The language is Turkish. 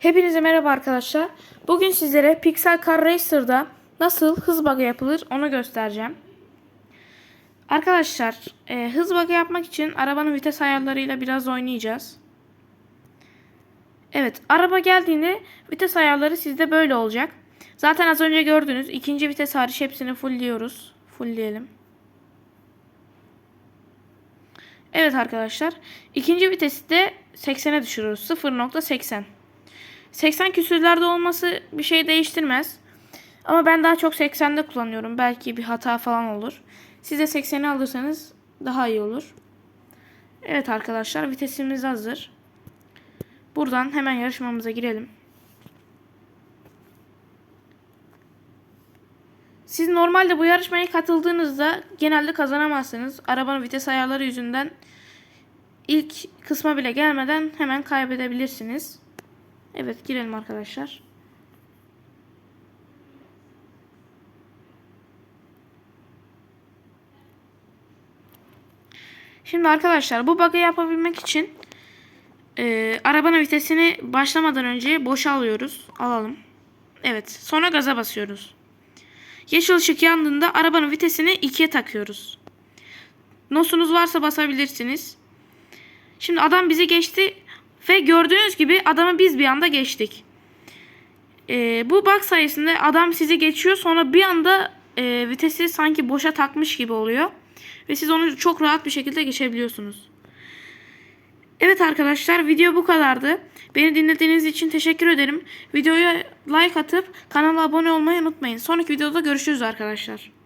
Hepinize merhaba arkadaşlar. Bugün sizlere Pixel Car Racer'da nasıl hız bug'ı yapılır onu göstereceğim. Arkadaşlar e, hız bug'ı yapmak için arabanın vites ayarlarıyla biraz oynayacağız. Evet araba geldiğinde vites ayarları sizde böyle olacak. Zaten az önce gördünüz ikinci vites hariç hepsini fullliyoruz. Fullleyelim. Evet arkadaşlar ikinci vitesi de 80'e düşürüyoruz. 0.80. 80 küsürlerde olması bir şey değiştirmez. Ama ben daha çok 80'de kullanıyorum. Belki bir hata falan olur. Siz de 80'i alırsanız daha iyi olur. Evet arkadaşlar vitesimiz hazır. Buradan hemen yarışmamıza girelim. Siz normalde bu yarışmaya katıldığınızda genelde kazanamazsınız. Arabanın vites ayarları yüzünden ilk kısma bile gelmeden hemen kaybedebilirsiniz. Evet girelim arkadaşlar. Şimdi arkadaşlar bu bug'ı yapabilmek için e, arabanın vitesini başlamadan önce boşa alıyoruz. Alalım. Evet. Sonra gaza basıyoruz. Yeşil ışık yandığında arabanın vitesini ikiye takıyoruz. Nosunuz varsa basabilirsiniz. Şimdi adam bizi geçti ve gördüğünüz gibi adamı biz bir anda geçtik. Ee, bu bug sayesinde adam sizi geçiyor sonra bir anda e, vitesi sanki boşa takmış gibi oluyor. Ve siz onu çok rahat bir şekilde geçebiliyorsunuz. Evet arkadaşlar video bu kadardı. Beni dinlediğiniz için teşekkür ederim. Videoya like atıp kanala abone olmayı unutmayın. Sonraki videoda görüşürüz arkadaşlar.